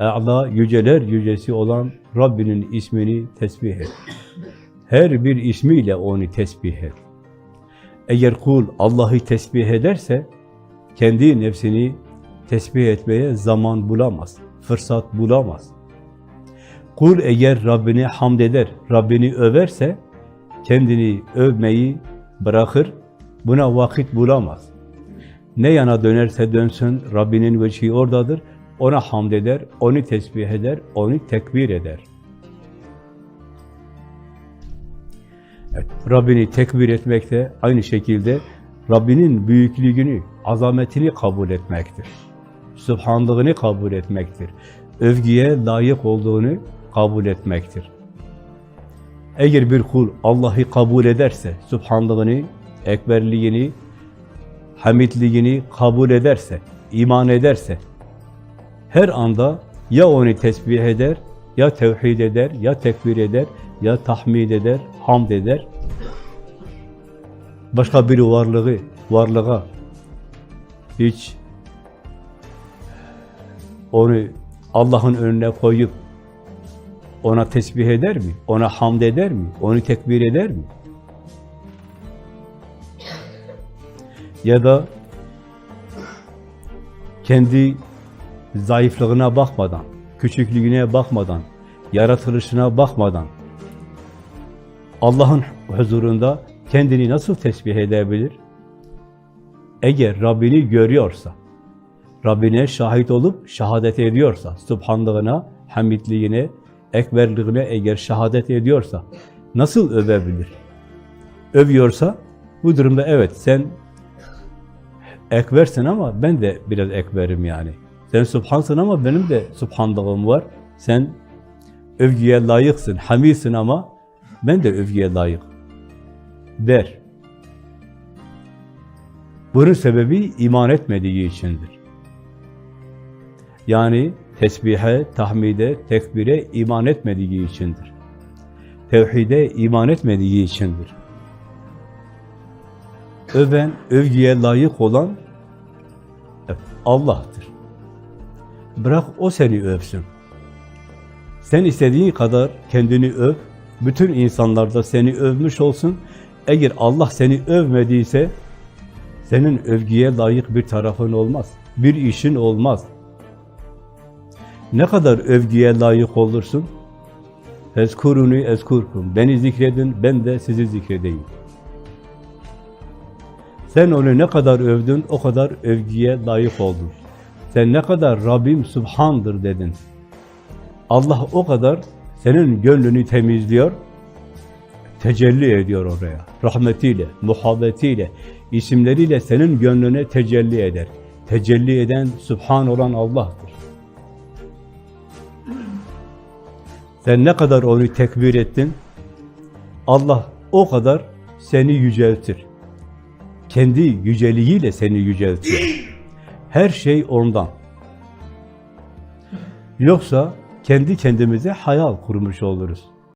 E'la, yüceler yücesi olan Rabbinin ismini tesbih et. Her bir ismiyle onu tesbih et. Eğer kul Allah'ı tesbih ederse, kendi nefsini tesbih etmeye zaman bulamaz, fırsat bulamaz. Kul eğer Rabbini hamd eder, Rabbini överse, kendini övmeyi bırakır, buna vakit bulamaz. Ne yana dönerse dönsün, Rabbinin veçhi oradadır, ona hamd eder, onu tesbih eder, onu tekbir eder. Evet, Rabbini tekbir etmek de aynı şekilde Rabbinin büyüklüğünü, azametini kabul etmektir. Sübhanlığını kabul etmektir. Övgüye layık olduğunu kabul etmektir. Eğer bir kul Allah'ı kabul ederse, Sübhanlığını, ekberliğini, hamidliğini kabul ederse, iman ederse, her anda ya onu tesbih eder, ya tevhid eder, ya tekbir eder, ya tahmid eder, hamd eder. Başka bir varlığı, varlığa hiç onu Allah'ın önüne koyup ona tesbih eder mi? Ona hamd eder mi? Onu tekbir eder mi? Ya da kendi zayıflığına bakmadan, küçüklüğüne bakmadan, yaratılışına bakmadan Allah'ın huzurunda kendini nasıl tesbih edebilir? Eğer Rabbini görüyorsa, Rabbine şahit olup şehadet ediyorsa, subhanlığına, hamidliğine, ekberliğine eğer şehadet ediyorsa, nasıl övebilir? Övüyorsa, bu durumda evet sen ekbersin ama ben de biraz ekberim yani. Sen subhansın ama benim de subhanlığım var. Sen övgüye layıksın, hamidsin ama ben de övgüye layık der. Bunun sebebi iman etmediği içindir. Yani tesbihe, tahmide, tekbire iman etmediği içindir. Tevhide iman etmediği içindir. Öven, övgüye layık olan Allah'tır. Bırak o seni övsün. Sen istediğin kadar kendini öv, bütün insanlar da seni övmüş olsun. Eğer Allah seni övmediyse, senin övgüye layık bir tarafın olmaz, bir işin olmaz. Ne kadar övgüye layık olursun? Ezkuruni ezkurkum. Beni zikredin, ben de sizi zikredeyim. Sen onu ne kadar övdün, o kadar övgüye layık oldun. Sen ne kadar Rabbim Subhan'dır dedin. Allah o kadar senin gönlünü temizliyor, tecelli ediyor oraya. Rahmetiyle, muhabbetiyle, isimleriyle senin gönlüne tecelli eder. Tecelli eden Subhan olan Allah'tır. Sen ne kadar onu tekbir ettin, Allah o kadar seni yüceltir. Kendi yüceliğiyle seni yüceltiyor. Her şey ondan. Yoksa kendi kendimize hayal kurmuş oluruz.